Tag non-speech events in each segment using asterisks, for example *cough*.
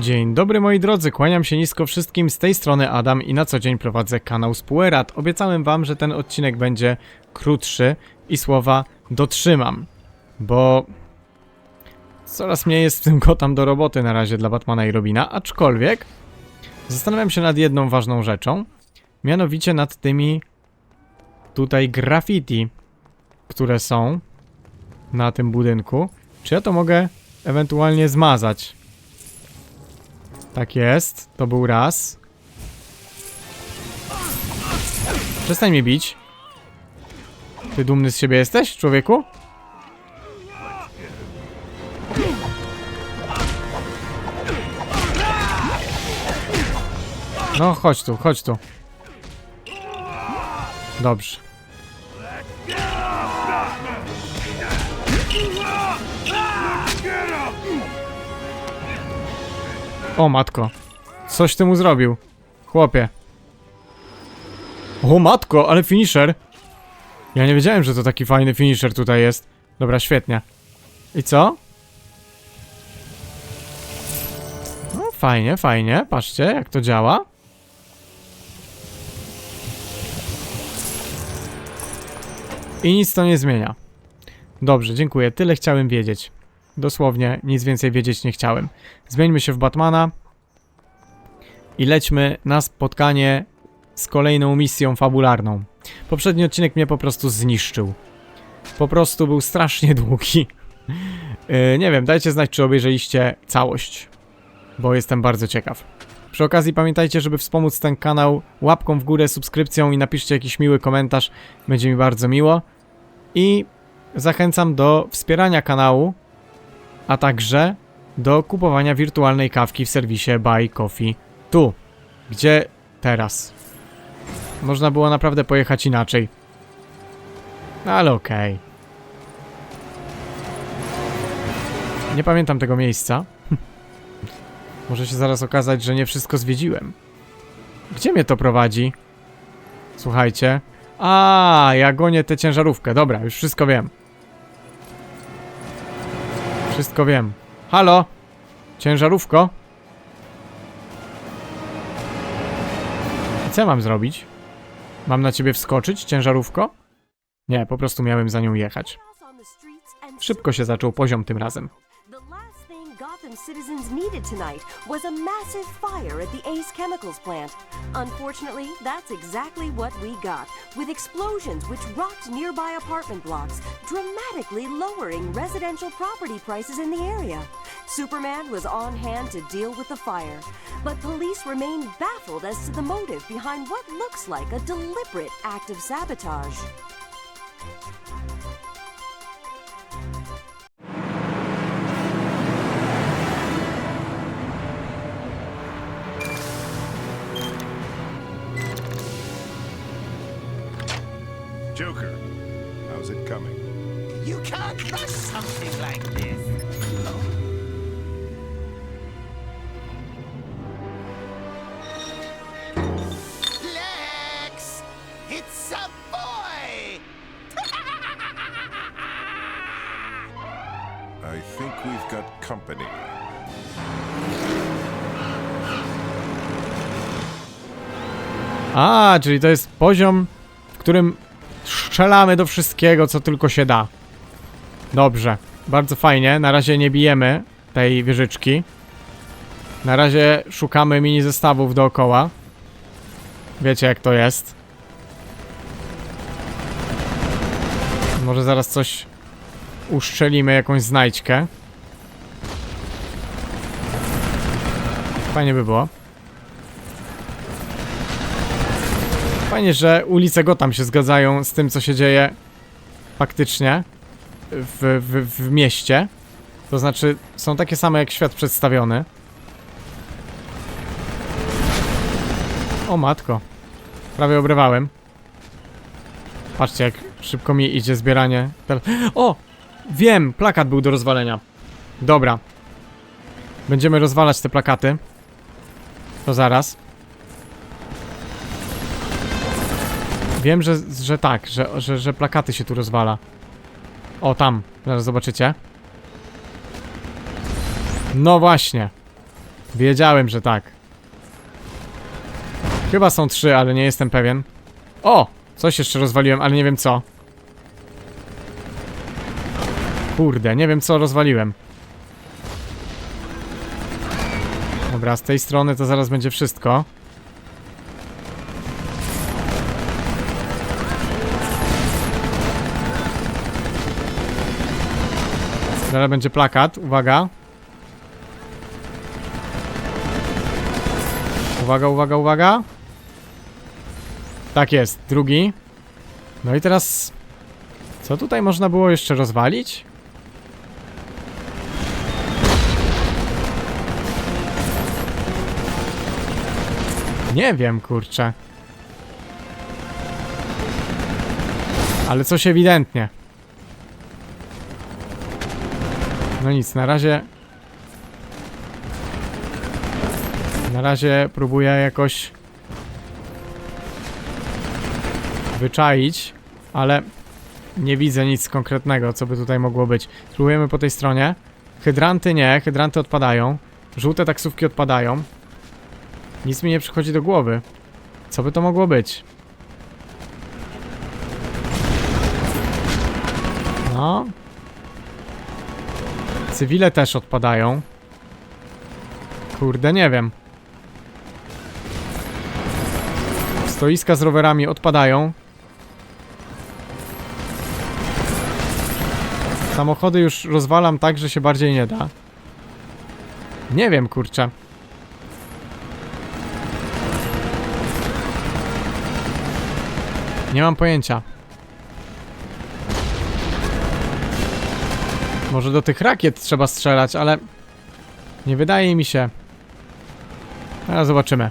Dzień dobry moi drodzy, kłaniam się nisko wszystkim, z tej strony Adam i na co dzień prowadzę kanał Spuerat. Obiecałem wam, że ten odcinek będzie krótszy i słowa dotrzymam, bo coraz mniej jest w tym gotam do roboty na razie dla Batmana i Robina, aczkolwiek zastanawiam się nad jedną ważną rzeczą, mianowicie nad tymi tutaj graffiti, które są na tym budynku. Czy ja to mogę ewentualnie zmazać? Tak jest, to był raz. Przestań mnie bić. Ty dumny z siebie jesteś, człowieku? No, chodź tu, chodź tu. Dobrze. O matko. Coś ty mu zrobił. Chłopie. O matko, ale finisher. Ja nie wiedziałem, że to taki fajny finisher tutaj jest. Dobra, świetnie. I co? No fajnie, fajnie. Patrzcie, jak to działa. I nic to nie zmienia. Dobrze, dziękuję. Tyle chciałem wiedzieć. Dosłownie nic więcej wiedzieć nie chciałem. Zmieńmy się w Batmana i lećmy na spotkanie z kolejną misją fabularną. Poprzedni odcinek mnie po prostu zniszczył. Po prostu był strasznie długi. Yy, *laughs* nie wiem, dajcie znać, czy obejrzeliście całość, bo jestem bardzo ciekaw. Przy okazji pamiętajcie, żeby wspomóc ten kanał łapką w górę, subskrypcją i napiszcie jakiś miły komentarz. Będzie mi bardzo miło. I zachęcam do wspierania kanału, a także do kupowania wirtualnej kawki w serwisie Buy Coffee tu, gdzie teraz. Można było naprawdę pojechać inaczej. No, Ale okej. Nie pamiętam tego miejsca. *laughs* Może się zaraz okazać, że nie wszystko zwiedziłem. Gdzie mnie to prowadzi? Słuchajcie. A, ja gonię tę ciężarówkę. Dobra, już wszystko wiem. Wszystko wiem. Halo? Ciężarówko? I co mam zrobić? Mam na ciebie wskoczyć, ciężarówko? Nie, po prostu miałem za nią jechać. Szybko się zaczął poziom tym razem. Gotham citizens needed tonight was a massive fire at the Ace Chemicals plant. Unfortunately, that's exactly what we got, with explosions which rocked nearby apartment blocks, dramatically lowering residential property prices in the area. Superman was on hand to deal with the fire, but police remain baffled as to the motive behind what looks like a deliberate act of sabotage. A, czyli to jest poziom, w którym strzelamy do wszystkiego, co tylko się da. Dobrze, bardzo fajnie. Na razie nie bijemy tej wieżyczki. Na razie szukamy mini zestawów dookoła. Wiecie jak to jest. Może zaraz coś uszczelimy, jakąś znajdźkę. Fajnie by było. Fajnie, że ulice Gotham się zgadzają z tym, co się dzieje faktycznie w, w, w mieście. To znaczy, są takie same jak świat przedstawiony. O matko. Prawie obrywałem. Patrzcie, jak szybko mi idzie zbieranie. O! Wiem! Plakat był do rozwalenia. Dobra. Będziemy rozwalać te plakaty. To zaraz. Wiem, że, że tak, że, że, że plakaty się tu rozwala. O, tam. Zaraz zobaczycie. No właśnie. Wiedziałem, że tak. Chyba są trzy, ale nie jestem pewien. O! Coś jeszcze rozwaliłem, ale nie wiem co. Kurde, nie wiem co rozwaliłem. Dobra, z tej strony to zaraz będzie wszystko. Zaraz będzie plakat, uwaga. Uwaga, uwaga, uwaga. Tak jest, drugi. No i teraz... Co tutaj można było jeszcze rozwalić? Nie wiem, kurczę. Ale coś ewidentnie. No nic, na razie... Na razie próbuję jakoś... Wyczaić, ale nie widzę nic konkretnego, co by tutaj mogło być. Spróbujemy po tej stronie. Hydranty nie, hydranty odpadają. Żółte taksówki odpadają. Nic mi nie przychodzi do głowy. Co by to mogło być? No. Cywile też odpadają. Kurde, nie wiem. Stoiska z rowerami odpadają. Samochody już rozwalam tak, że się bardziej nie da. Nie wiem, kurczę. Nie mam pojęcia. Może do tych rakiet trzeba strzelać, ale nie wydaje mi się. Teraz zobaczymy.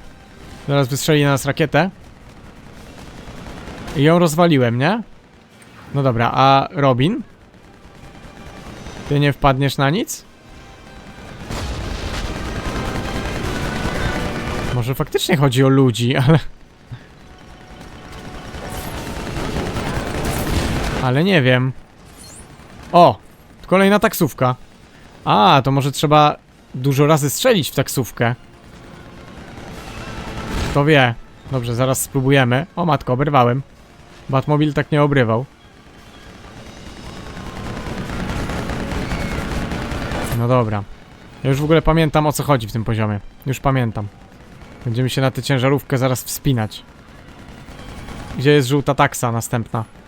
Zaraz wystrzeli na nas rakietę. I ją rozwaliłem, nie? No dobra, a Robin? Ty nie wpadniesz na nic? Może faktycznie chodzi o ludzi, *laughs* ale... Ale nie wiem. O! Kolejna taksówka. A, to może trzeba dużo razy strzelić w taksówkę. Kto wie. Dobrze, zaraz spróbujemy. O matko, oberwałem. Batmobil tak nie obrywał. No dobra. Ja już w ogóle pamiętam o co chodzi w tym poziomie. Już pamiętam. Będziemy się na tę ciężarówkę zaraz wspinać. Gdzie jest żółta taksa następna?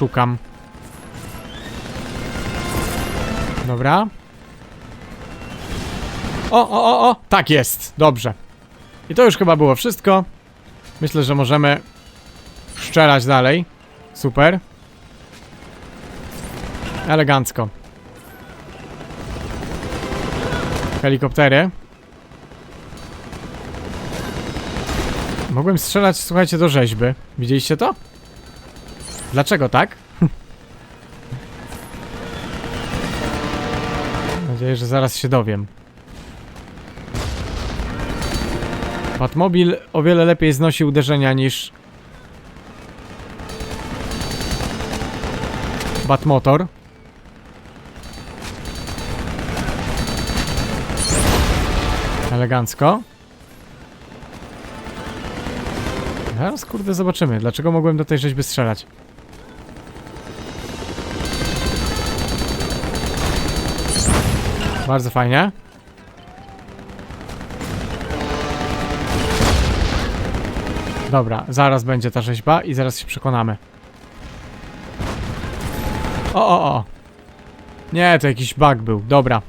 Szukam. Dobra. O, o, o, o! Tak jest! Dobrze. I to już chyba było wszystko. Myślę, że możemy szczelać dalej. Super. Elegancko. Helikoptery. Mogłem strzelać, słuchajcie, do rzeźby. Widzieliście to? Dlaczego tak? Mam nadzieję, że zaraz się dowiem. Batmobil o wiele lepiej znosi uderzenia niż Batmotor. Elegancko. Zaraz kurde zobaczymy, dlaczego mogłem do tej rzeźby strzelać. Bardzo fajnie. Dobra, zaraz będzie ta rzeźba i zaraz się przekonamy. O, o, o. Nie, to jakiś bug był. Dobra.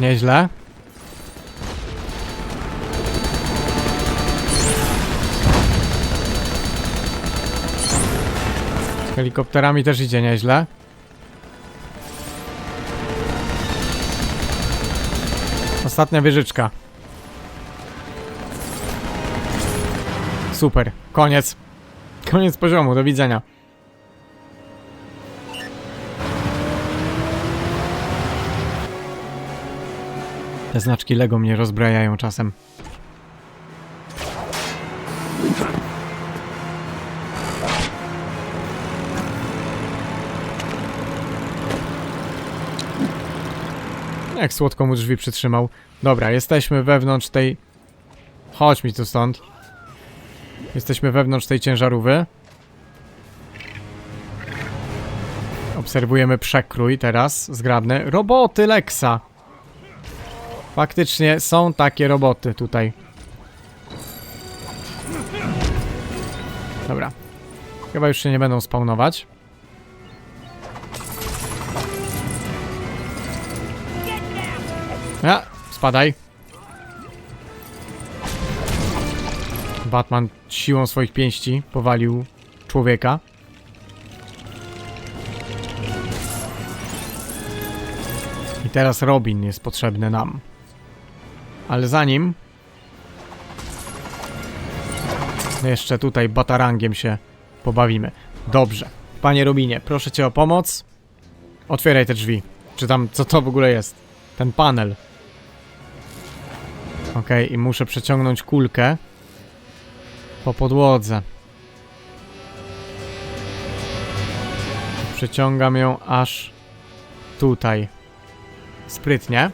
Nieźle. Helikopterami też idzie nieźle. Ostatnia wieżyczka. Super. Koniec. Koniec poziomu. Do widzenia. Te znaczki Lego mnie rozbrajają czasem. Jak słodko mu drzwi przytrzymał. Dobra, jesteśmy wewnątrz tej... Chodź mi tu stąd. Jesteśmy wewnątrz tej ciężarówy. Obserwujemy przekrój teraz, zgrabny. Roboty Lexa! Faktycznie są takie roboty tutaj. Dobra. Chyba już się nie będą spawnować. Spadaj. Batman siłą swoich pięści powalił człowieka. I teraz Robin jest potrzebny nam. Ale zanim... Jeszcze tutaj batarangiem się pobawimy. Dobrze. Panie Robinie, proszę cię o pomoc. Otwieraj te drzwi. Czy tam, co to w ogóle jest? Ten panel. Okej, i muszę przeciągnąć kulkę po podłodze. Przeciągam ją aż tutaj. Sprytnie.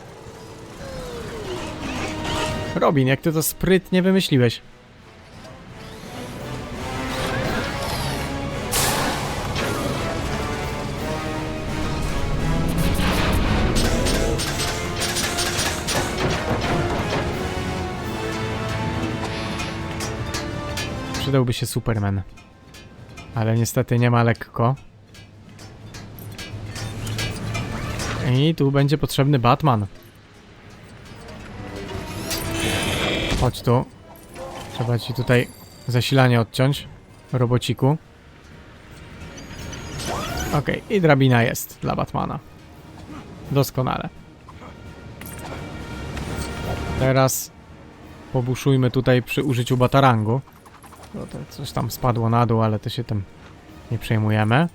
Robin, jak ty to sprytnie wymyśliłeś. Przydałby się Superman. Ale niestety nie ma lekko. I tu będzie potrzebny Batman. Chodź tu. Trzeba ci tutaj zasilanie odciąć. Robociku. Okej, i drabina jest dla Batmana. Doskonale. Teraz pobuszujmy tutaj przy użyciu batarangu. No to coś tam spadło na dół, ale to się tym nie przejmujemy.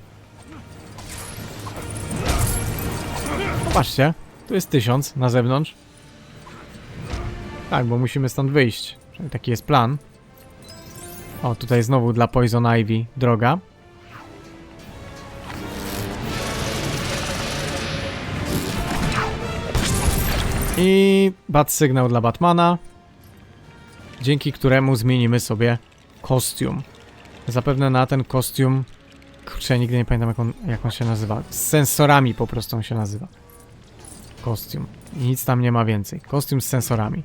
Patrzcie, tu jest tysiąc na zewnątrz. Tak, bo musimy stąd wyjść. Taki jest plan. O, tutaj znowu dla Poison Ivy droga. I bat sygnał dla Batmana, dzięki któremu zmienimy sobie kostium. Zapewne na ten kostium. Kurczę, ja nigdy nie pamiętam jak on, jak on się nazywa. Z sensorami po prostu on się nazywa. Kostium. I nic tam nie ma więcej. Kostium z sensorami.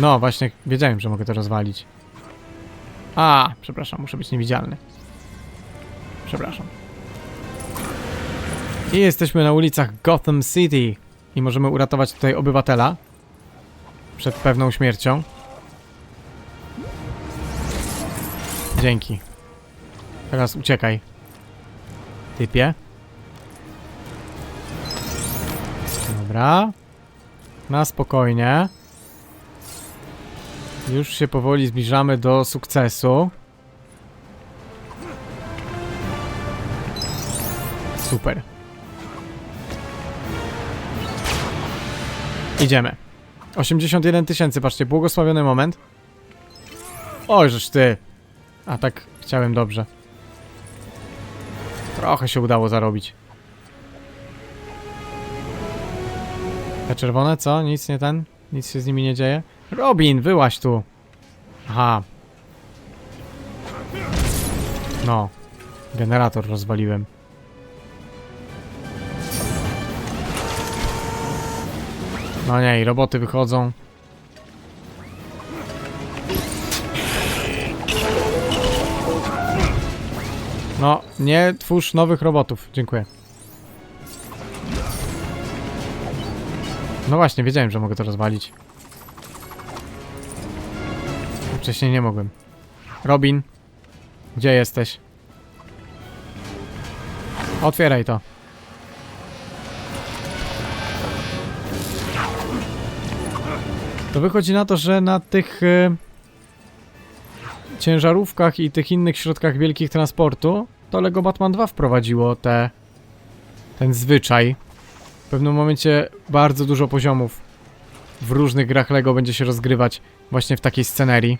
No, właśnie wiedziałem, że mogę to rozwalić. A, przepraszam, muszę być niewidzialny. Przepraszam. I jesteśmy na ulicach Gotham City. I możemy uratować tutaj obywatela. Przed pewną śmiercią. Dzięki. Teraz uciekaj. Typie. Dobra. Na spokojnie. Już się powoli zbliżamy do sukcesu. Super. Idziemy. 81 tysięcy, patrzcie, błogosławiony moment. Oj, żeż ty. A tak chciałem dobrze. Trochę się udało zarobić. Te czerwone, co? Nic nie ten? Nic się z nimi nie dzieje? Robin, wyłaś tu! Aha. No. Generator rozwaliłem. No nie, i roboty wychodzą. No, nie twórz nowych robotów. Dziękuję. No właśnie, wiedziałem, że mogę to rozwalić. Wcześniej nie mogłem. Robin, gdzie jesteś? Otwieraj to. To wychodzi na to, że na tych y, ciężarówkach i tych innych środkach wielkich transportu to Lego Batman 2 wprowadziło te ten zwyczaj W pewnym momencie bardzo dużo poziomów w różnych grach LEGO będzie się rozgrywać właśnie w takiej scenerii.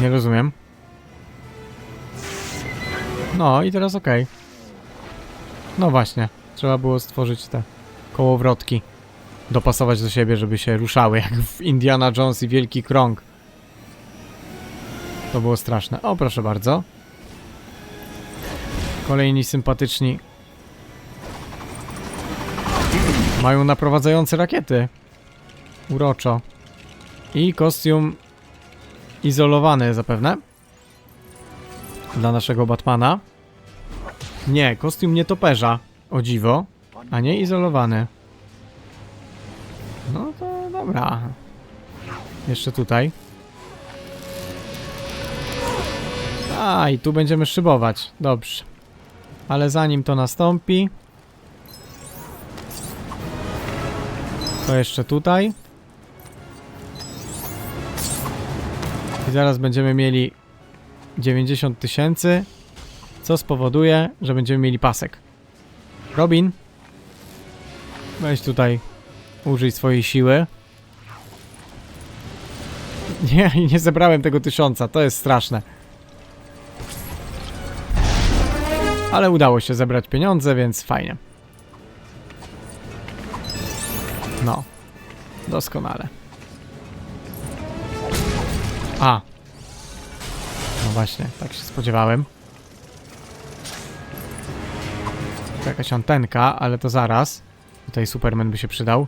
Nie rozumiem. No i teraz okej. No właśnie, trzeba było stworzyć te kołowrotki. Dopasować do siebie, żeby się ruszały, jak w Indiana Jones i Wielki Krąg. To było straszne. O, proszę bardzo. Kolejni sympatyczni. Mają naprowadzające rakiety. Uroczo. I kostium izolowany zapewne. Dla naszego Batmana. Nie, kostium nietoperza. O dziwo. A nie izolowany. No to dobra. Jeszcze tutaj. A, i tu będziemy szybować. Dobrze. Ale zanim to nastąpi... To jeszcze tutaj. I zaraz będziemy mieli 90 tysięcy, co spowoduje, że będziemy mieli pasek. Robin, weź tutaj, użyj swojej siły. *laughs* Nie, nie zebrałem tego tysiąca, to jest straszne. Ale udało się zebrać pieniądze, więc fajnie. No, doskonale. A. No właśnie, tak się spodziewałem. To jakaś antenka, ale to zaraz. Tutaj Superman by się przydał.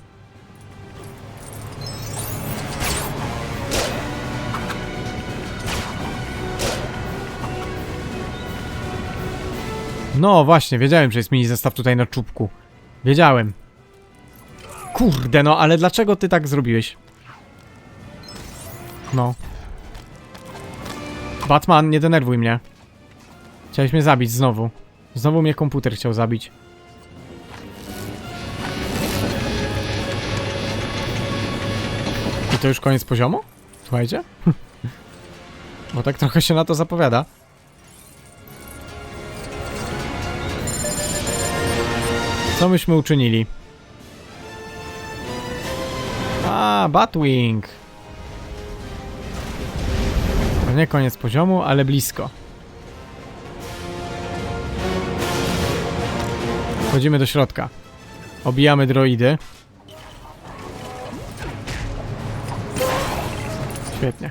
No właśnie, wiedziałem, że jest mini zestaw tutaj na czubku. Wiedziałem. Kurde, no ale dlaczego ty tak zrobiłeś? No. Batman, nie denerwuj mnie. Chciałeś mnie zabić znowu. Znowu mnie komputer chciał zabić. I to już koniec poziomu? Słuchajcie? *laughs* Bo tak trochę się na to zapowiada. Co myśmy uczynili? A, Batwing. To nie koniec poziomu, ale blisko. Wchodzimy do środka. Obijamy droidy. Świetnie.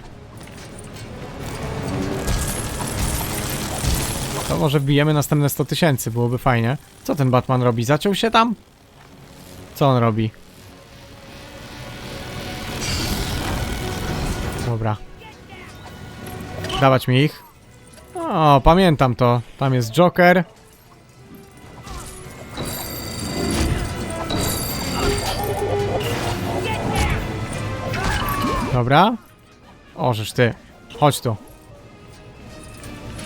To może wbijemy następne 100 tysięcy, byłoby fajnie. Co ten Batman robi? Zaciął się tam? Co on robi? Dobra. Dawać mi ich. O, pamiętam to. Tam jest Joker. Dobra. O, żeż ty. Chodź tu.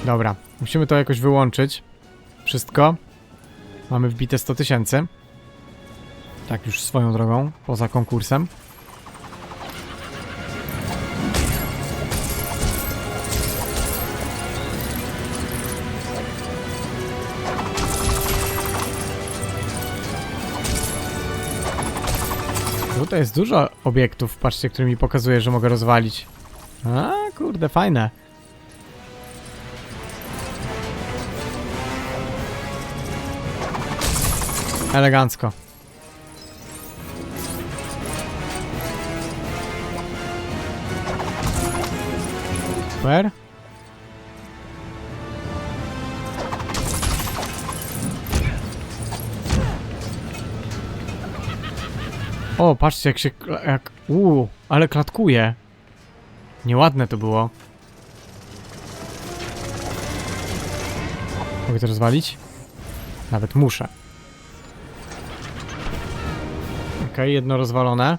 Dobra. Musimy to jakoś wyłączyć. Wszystko. Mamy wbite 100 tysięcy. Tak już swoją drogą, poza konkursem. Tutaj jest dużo obiektów, patrzcie, które mi pokazuje, że mogę rozwalić. A, kurde, fajne. Elegancko. Super. O, patrzcie jak się... jak... Uuu, ale klatkuje. Nieładne to było. Mogę to rozwalić? Nawet muszę. Okej, jedno rozwalone.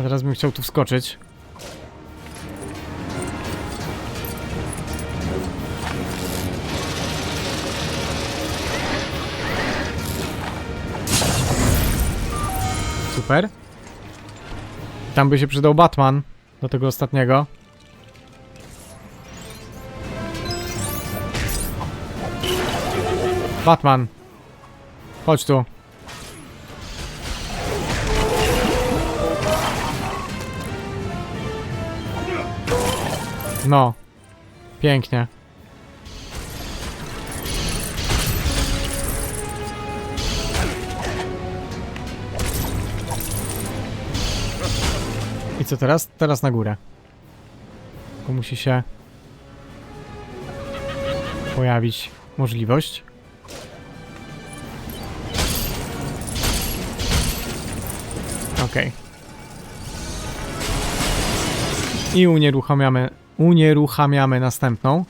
A teraz bym chciał tu wskoczyć. Super. Tam by się przydał Batman do tego ostatniego. Batman. Chodź tu. No. Pięknie. Co teraz? Teraz na górę. Tylko musi się pojawić możliwość. Okej. I unieruchamiamy, unieruchamiamy następną.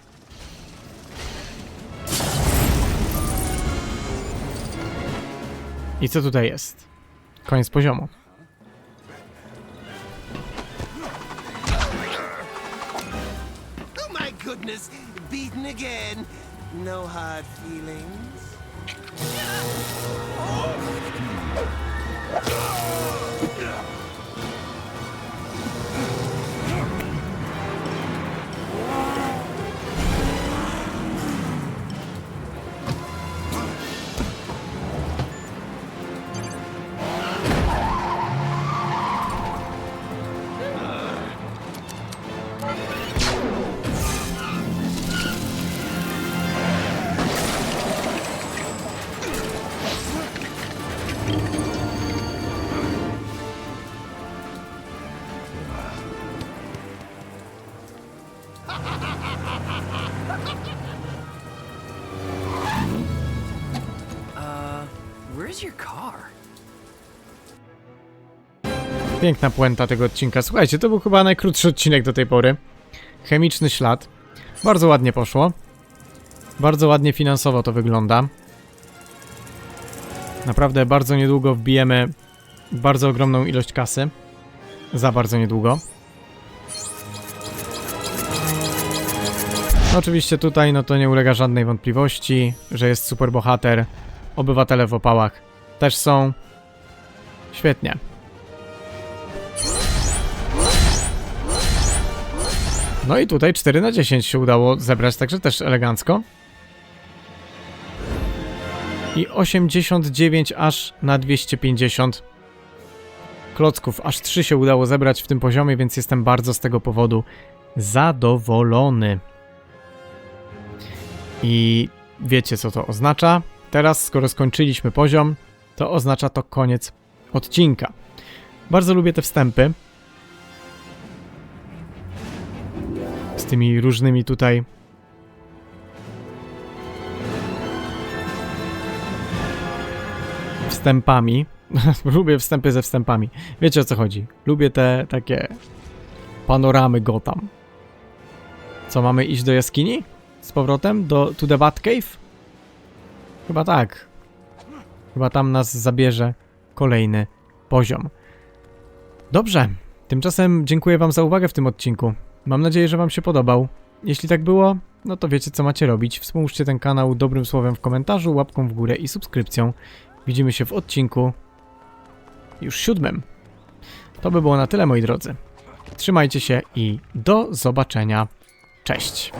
I co tutaj jest? Koniec poziomu. Goodness, beaten again. No hard feelings. Where's *laughs* Piękna puenta tego odcinka. Słuchajcie, to był chyba najkrótszy odcinek do tej pory. Chemiczny ślad. Bardzo ładnie poszło. Bardzo ładnie finansowo to wygląda. Naprawdę bardzo niedługo wbijemy bardzo ogromną ilość kasy. Za bardzo niedługo. Oczywiście tutaj no to nie ulega żadnej wątpliwości, że jest super bohater. Obywatele w opałach też są. Świetnie. No i tutaj 4 na 10 się udało zebrać, także też elegancko. I 89 aż na 250 klocków. Aż 3 się udało zebrać w tym poziomie, więc jestem bardzo z tego powodu zadowolony. I wiecie co to oznacza? Teraz, skoro skończyliśmy poziom, to oznacza to koniec odcinka. Bardzo lubię te wstępy. Tymi różnymi tutaj wstępami. *laughs* Lubię wstępy ze wstępami. Wiecie o co chodzi. Lubię te takie panoramy Gotham. Co, mamy iść do jaskini? Z powrotem? Do to the Batcave? Chyba tak. Chyba tam nas zabierze kolejny poziom. Dobrze. Tymczasem dziękuję wam za uwagę w tym odcinku. Mam nadzieję, że Wam się podobał. Jeśli tak było, no to wiecie co macie robić. Wspomóżcie ten kanał dobrym słowem w komentarzu, łapką w górę i subskrypcją. Widzimy się w odcinku już siódmym. To by było na tyle, moi drodzy. Trzymajcie się i do zobaczenia. Cześć.